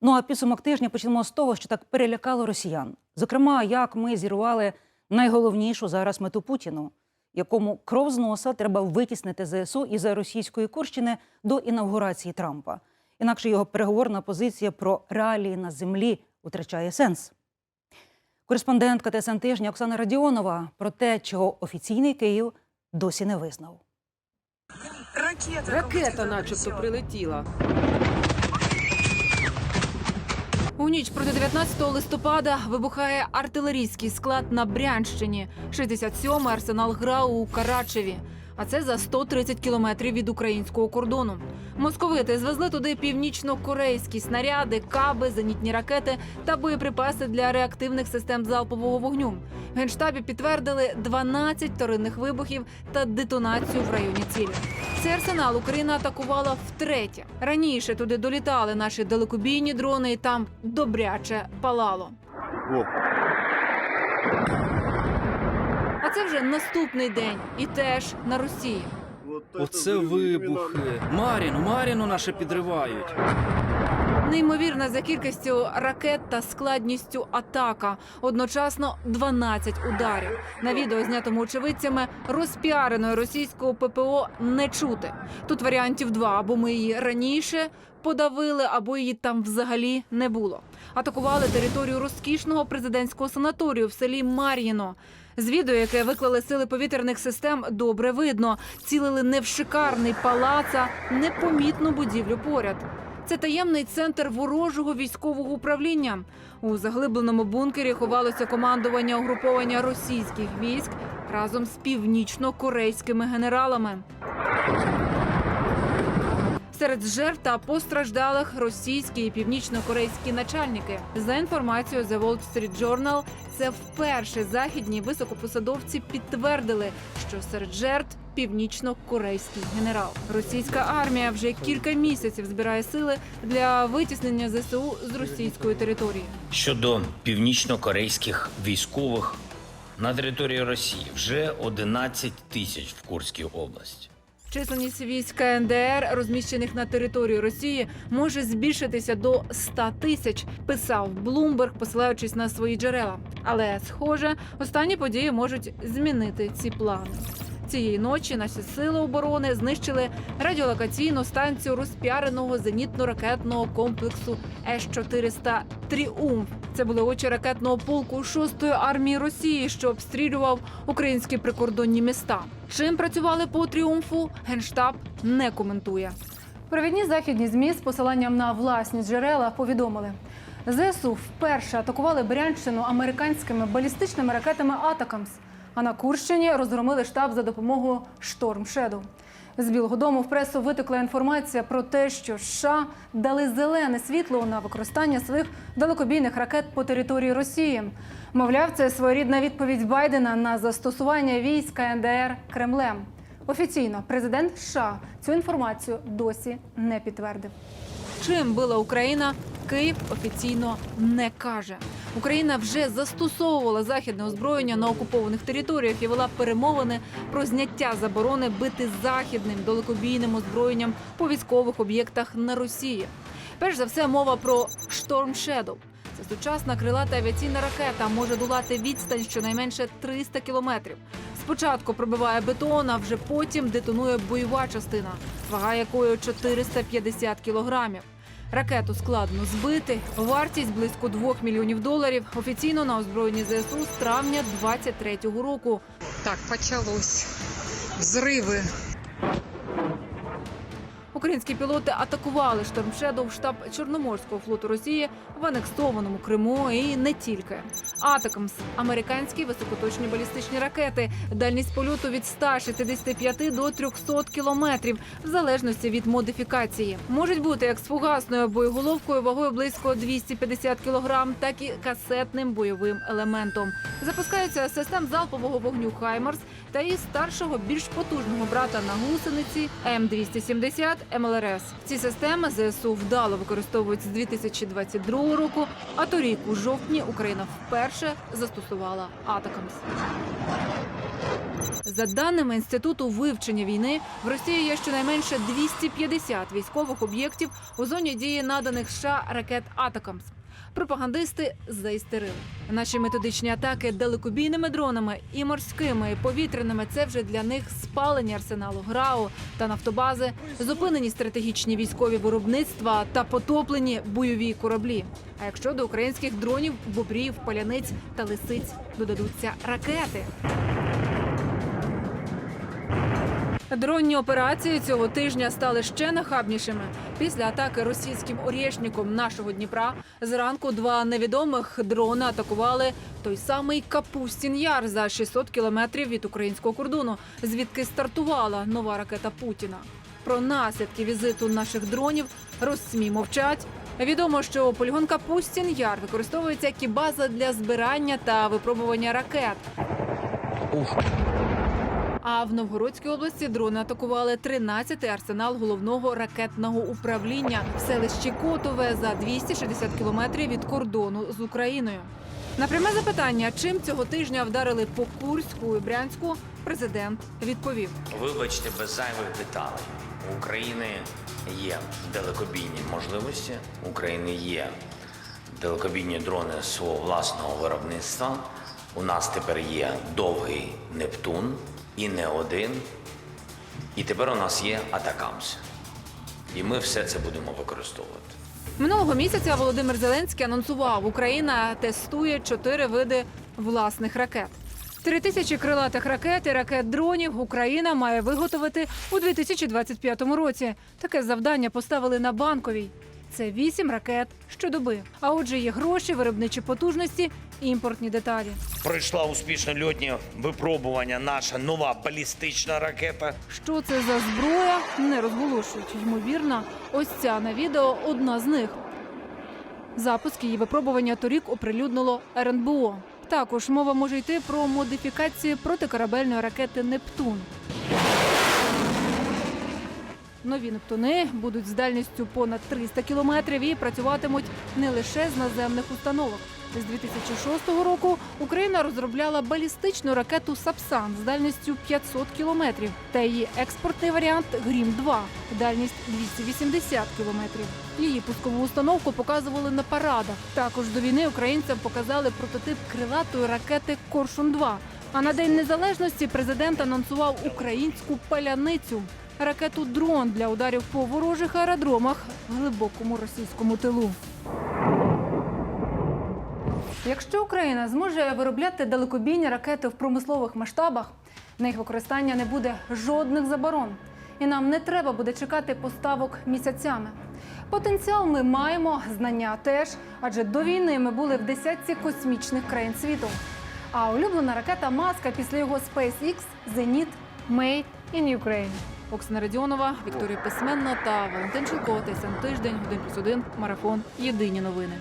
Ну а підсумок тижня почнемо з того, що так перелякало росіян. Зокрема, як ми зірвали найголовнішу зараз мету Путіну, якому кров з носа треба витіснити ЗСУ із російської Курщини до інавгурації Трампа. Інакше його переговорна позиція про реалії на землі втрачає сенс. Кореспондентка ТСН тижня Оксана Радіонова про те, чого офіційний Київ досі не визнав. Ракета, Ракета, начебто, прилетіла. У ніч проти 19 листопада вибухає артилерійський склад на Брянщині. 67-й арсенал ГРАУ у Карачеві. А це за 130 кілометрів від українського кордону. Московити звезли туди північно-корейські снаряди, каби, зенітні ракети та боєприпаси для реактивних систем залпового вогню. В генштабі підтвердили 12 вторинних вибухів та детонацію в районі цілі. Цей арсенал Україна атакувала втретє. Раніше туди долітали наші далекобійні дрони, і там добряче палало. О, А це вже наступний день, і теж на Росії. Оце вибухи. Маріну, Маріну наше підривають. Неймовірна за кількістю ракет та складністю атака. Одночасно 12 ударів. На відео, знятому очевидцями, розпіареної російського ППО не чути. Тут варіантів два: або ми її раніше подавили, або її там взагалі не було. Атакували територію розкішного президентського санаторію в селі Мар'їно. З відео, яке виклали сили повітряних систем, добре видно. Цілили не в шикарний палац, а непомітну будівлю поряд. Це таємний центр ворожого військового управління. У заглибленому бункері ховалося командування угруповання російських військ разом з північно-корейськими генералами. Серед жертв та постраждалих російські і північно-корейські начальники. За інформацією The Wall Street Journal, це вперше західні високопосадовці підтвердили, що серед жертв північно-корейський генерал. Російська армія вже кілька місяців збирає сили для витіснення ЗСУ з російської території. Щодо північно-корейських військових на території Росії вже 11 тисяч в Курській області. Численність військ КНДР, розміщених на території Росії, може збільшитися до 100 тисяч. Писав Блумберг, посилаючись на свої джерела. Але, схоже, останні події можуть змінити ці плани. Цієї ночі наші сили оборони знищили радіолокаційну станцію розпіареного зенітно-ракетного комплексу С-400 Тріумф. Це були очі ракетного полку 6-ї армії Росії, що обстрілював українські прикордонні міста. Чим працювали по тріумфу, генштаб не коментує. Провідні західні змі з посиланням на власні джерела повідомили. ЗСУ вперше атакували Брянщину американськими балістичними ракетами Атакамс. А на Курщині розгромили штаб за допомогою Шторм Шеду. З Білого Дому в пресу витекла інформація про те, що США дали зелене світло на використання своїх далекобійних ракет по території Росії. Мовляв, це своєрідна відповідь Байдена на застосування військ КНДР Кремлем. Офіційно президент США цю інформацію досі не підтвердив. Чим била Україна, Київ офіційно не каже. Україна вже застосовувала західне озброєння на окупованих територіях і вела перемовини про зняття заборони бити західним далекобійним озброєнням по військових об'єктах на Росії. Перш за все, мова про Storm Shadow. Це сучасна крилата авіаційна ракета може долати відстань щонайменше 300 кілометрів. Спочатку пробиває бетон, а вже потім детонує бойова частина, вага якої 450 кілограмів. Ракету складно збити. Вартість близько 2 мільйонів доларів. Офіційно на озброєнні ЗСУ з травня 23-го року. Так, почалось. Взриви. Українські пілоти атакували штормшеду в штаб Чорноморського флоту Росії в анексованому Криму і не тільки. Атакамс американські високоточні балістичні ракети. Дальність польоту від 165 до 300 кілометрів, в залежності від модифікації. Можуть бути як з фугасною боєголовкою вагою близько 250 кілограм, так і касетним бойовим елементом. Запускаються систем залпового вогню Хаймарс та із старшого більш потужного брата на гусениці М270 МЛРС. Ці системи ЗСУ вдало використовують з 2022 року. А торік, у жовтні, Україна вперше застосувала Атакамс. За даними інституту вивчення війни, в Росії є щонайменше 250 військових об'єктів у зоні дії наданих США ракет Атакамс. Пропагандисти заістерили. Наші методичні атаки далекобійними дронами і морськими, і повітряними це вже для них спалені арсеналу ГРАУ та нафтобази, зупинені стратегічні військові виробництва та потоплені бойові кораблі. А якщо до українських дронів, бобрів, паляниць та лисиць додадуться ракети. Дронні операції цього тижня стали ще нахабнішими. Після атаки російським орєшником нашого Дніпра зранку два невідомих дрони атакували той самий Капустін Яр за 600 кілометрів від українського кордону, звідки стартувала нова ракета Путіна. Про наслідки візиту наших дронів розсмі мовчать. Відомо, що полігон Капустін Яр використовується як і база для збирання та випробування ракет. А в Новгородській області дрони атакували 13-й арсенал головного ракетного управління в селищі Котове за 260 кілометрів від кордону з Україною. На пряме запитання, чим цього тижня вдарили по Курську і Брянську, президент відповів: Вибачте, без зайвих деталей. У України є далекобійні можливості, у України є далекобійні дрони свого власного виробництва. У нас тепер є довгий Нептун і не один. І тепер у нас є Атакамс. І ми все це будемо використовувати. Минулого місяця Володимир Зеленський анонсував, Україна тестує чотири види власних ракет. Три тисячі крилатих ракет і ракет дронів Україна має виготовити у 2025 році. Таке завдання поставили на банковій. Це вісім ракет щодоби. А отже, є гроші, виробничі потужності, імпортні деталі. Пройшла успішно льотні випробування наша нова балістична ракета. Що це за зброя, не розголошують. Ймовірно, ось ця на відео одна з них. Запуск її випробування торік оприлюднило РНБО. Також мова може йти про модифікації протикорабельної ракети Нептун. Нові Нептуни будуть з дальністю понад 300 кілометрів і працюватимуть не лише з наземних установок. З 2006 року Україна розробляла балістичну ракету Сапсан з дальністю 500 кілометрів та її експортний варіант Грім 2 дальність 280 кілометрів. Її пускову установку показували на парадах. Також до війни українцям показали прототип крилатої ракети Коршун 2 А на день незалежності президент анонсував українську паляницю. Ракету дрон для ударів по ворожих аеродромах в глибокому російському тилу. Якщо Україна зможе виробляти далекобійні ракети в промислових масштабах, на їх використання не буде жодних заборон, і нам не треба буде чекати поставок місяцями. Потенціал ми маємо, знання теж, адже до війни ми були в десятці космічних країн світу. А улюблена ракета Маска після його SpaceX Зеніт Made in Ukraine. Оксана Радіонова, Вікторія Письменна та Валентин Чулко. ТСН тиждень, Один плюс один марафон. Єдині новини.